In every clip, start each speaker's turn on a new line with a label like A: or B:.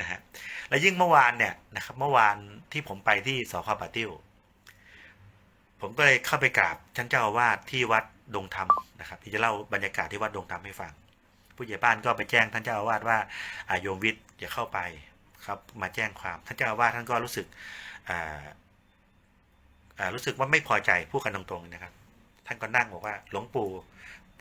A: นะฮะและยิ่งเมื่อวานเนี่ยนะครับเมื่อวานที่ผมไปที่สคปาติ้วผมก็เลยเข้าไปกราบท่านเจ้าอาวาสที่วัดดงธรรมนะครับที่จะเล่าบรรยากาศที่วัดดงธรรมให้ฟัง ผู้ใหญ่บ้านก็ไปแจ้งท่านเจ้าอาวาสว่าอายมวิทย์จะเข้าไปครับมาแจ้งความท่านเจ้าอาวาสท่านก็รู้สึกรู้สึกว่าไม่พอใจผู้กันตรงๆนะครับ ท่านก็นั่งบอกว่าหลวงปู่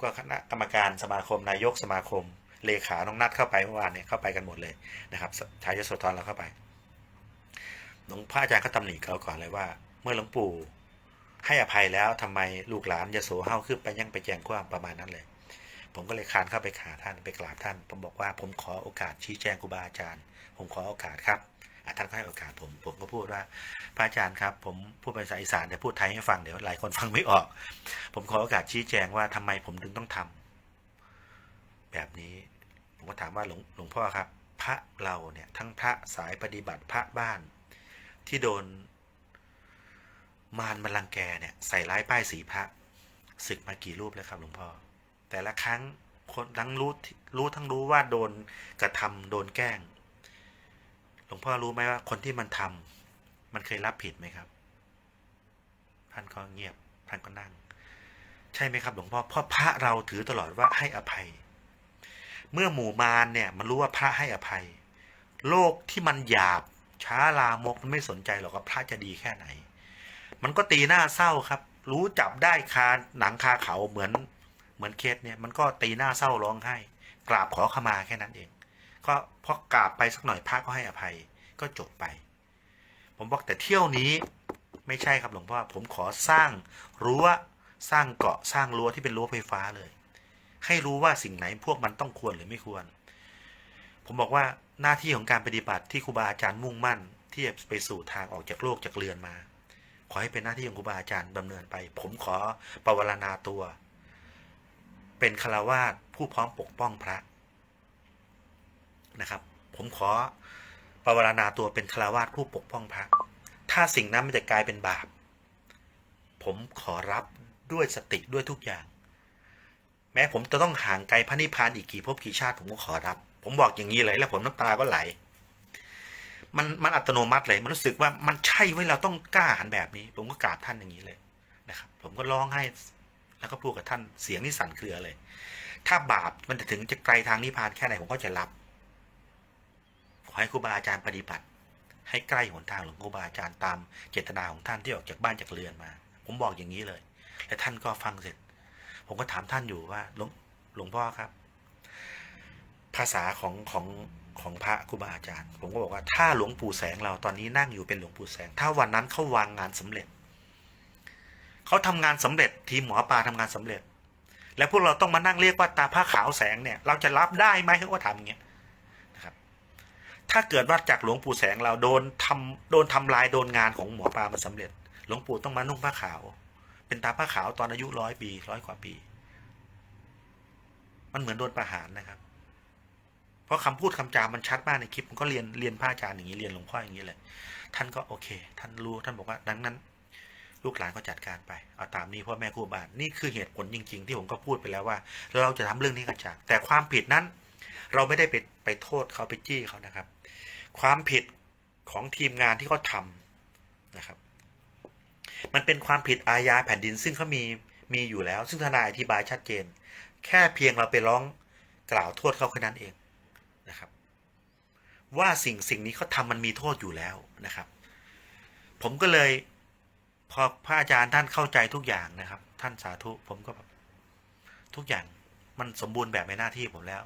A: ก็คณะกรรมการสมาคมนายกสมาคม เลขาน้องนัดเข้าไปเมื่อวานเนี่ยเข้าไปกันหมดเลยนะครับชายยโทธรเราเข้าไปหลวงพ่ออาจารย์ก็ตำหนิเขาก่อนเลยว่า เมื่อหลวงปู่ให้อภัยแล้วทำไมลูกหลานยโสเฮาขึ้นไปยั่งไปแจงความประมาณนั้นเลย ผมก็เลยคานเข้าไปขาท่านไปกราบท่าน ผมบอกว่าผมขอโอกาสชี้แจงครูบาอาจารย์ ผมขอโอกาสครับท่านก็ให้โอกาสผม ผมก็พูดว่า พระอาจารย์ครับ ผมพูดภาษาอีสานแต่พูดไทยให้ฟังเดี๋ยวหลายคนฟังไม่ออก ผมขอโอกาสชี้แจงว่าทำไมผมถึงต้องทำ แบบนี้ ผมก็ถามว่าหลวงงพ่อครับ พระเราเนี่ยทั้งพระสายปฏิบัติพระบ้าน ที่โดน มารมาลังแกเนี่ยใส่ร้ายป้ายสีพระศึกมากี่รูปแล้วครับหลวงพ่อ แต่ละครั้งคนทั้งรู้รู้ทั้งรู้ว่าโดนกระทำโดนแกล้ง หลวงพ่อรู้ไหมว่าคนที่มันทำ มันเคยรับผิดไหมครับ ท่านก็เงียบท่านก็นั่ง ใช่ไหมครับ หลวงพ่อเพราะพระเราถือตลอดว่าให้อภัย เมื่อหมู่มารเนี่ยมันรู้ว่าพระให้อภัย โลกที่มันหยาบช้าลามกมันไม่สนใจหรอกว่าพระจะดีแค่ไหน มันก็ตีหน้าเศร้าครับ รู้จับได้คาหนังคาเขาเหมือนเหมือนเคสเนี่ยมันก็ตีหน้าเศร้าร้องไห้ กราบขอขมาแค่นั้นเอง ก็พอกราบไปสักหน่อยพระก็ให้อภัยก็จบไป ผมบอกแต่เที่ยวนี้ไม่ใช่ครับหลวงพ่อผมขอสร้างรั้วสร้างเกาะสร้างรั้วที่เป็นรั้วไฟฟ้าเลย ให้รู้ว่าสิ่งไหนพวกมันต้องควรหรือไม่ควร ผมบอกว่าหน้าที่ของการปฏิบัติที่ครูบาอาจารย์มุ่งมั่น ที่จะไปสู่ทางออกจากโลกจากเรือนมา ขอให้เป็นหน้าที่ของครูบาอาจารย์ดำเนินไป ผมขอปรวารณาตัว เป็นฆราวาสผู้พร้อมปกป้องพระนะครับ ผมขอปรวารณาตัวเป็นฆราวาสผู้ปกป้องพระ ถ้าสิ่งนั้นมันจะกลายเป็นบาป ผมขอรับด้วยสติด้วยทุกอย่าง แม้ผมจะต้องห่างไกลพระนิพพานอีกกี่ภพกี่ชาติผมก็ขอรับ ผมบอกอย่างนี้เลยแล้วผมน้ำตาก็ไหล มันมันอัตโนมัติเลย มันรู้สึกว่ามันใช่ไว้เราต้องกล้าหันแบบนี้ ผมก็กราบท่านอย่างนี้เลยนะครับ ผมก็ร้องให้แล้วก็พูดกับท่านเสียงนี่สั่นเครือเลย ถ้าบาปมันจะถึงจะไกลทางนิพพานแค่ไหนผมก็จะรับ ขอให้ครูบาอาจารย์ปฏิบัติ ให้ใกล้หนทางหลวงครูบาอาจารย์ตามเจตนาของท่านที่ออกจากบ้านจากเรือนมา ผมบอกอย่างนี้เลย และท่านก็ฟังเสร็จ ผมก็ถามท่านอยู่ว่าหลวงงพ่อครับ ภาษาของของของพระครูบาอาจารย์ ผมก็บอกว่าถ้าหลวงปู่แสงเราตอนนี้นั่งอยู่เป็นหลวงปู่แสง ถ้าวันนั้นเขาวางงานสำเร็จเขาทำงานสำเร็จ ทีหมอปลาทำงานสำเร็จ และพวกเราต้องมานั่งเรียกว่าตาผ้าขาวแสงเนี่ย เราจะรับได้ไหมเขาก็ทำอย่างเงี้ยถ้าเกิดว่าจากหลวงปู่แสงเราโดนทำโดนทำลายโดนงานของหมอปลามาสำเร็จ หลวงปู่ต้องมานุ่งผ้าขาว เป็นตาผ้าขาวตอนอายุร้อยปีร้อยกว่าปี มันเหมือนโดนประหารนะครับ เพราะคำพูดคำจามันชัดมากในคลิปมันก็เรียนเรียนผ้าจานอย่างนี้เรียนหลวงพ่ออย่างนี้เลยท่านก็โอเค ท่านรู้ท่านบอกว่า ดังนั้น ลูกหลานก็จัดการไปเอาตามนี้พ่อแม่ครูบานี่คือเหตุผลจริง ๆ ที่ผมก็พูดไปแล้วว่า เราจะทำเรื่องนี้กันจากแต่ความผิดนั้น เราไม่ได้ไปไปโทษเขาไปจี้เขานะครับ ความผิดของทีมงานที่เขาทา มันเป็นความผิดอาญาแผ่นดินซึ่งเขามีมีอยู่แล้ว ซึ่งทนายอธิบายชัดเจน แค่เพียงเราไปร้องกล่าวโทษเขาแค่นั้นเองนะครับ ว่าสิ่งสิ่งนี้เขาทามันมีโทษอยู่แล้วนะครับ ผมก็เลยพอพระอาจารย์ท่านเข้าใจทุกอย่างนะครับ ท่านสาธุผมก็แบบทุกอย่างมันสมบูรณ์แบบในหน้าที่ผมแล้ว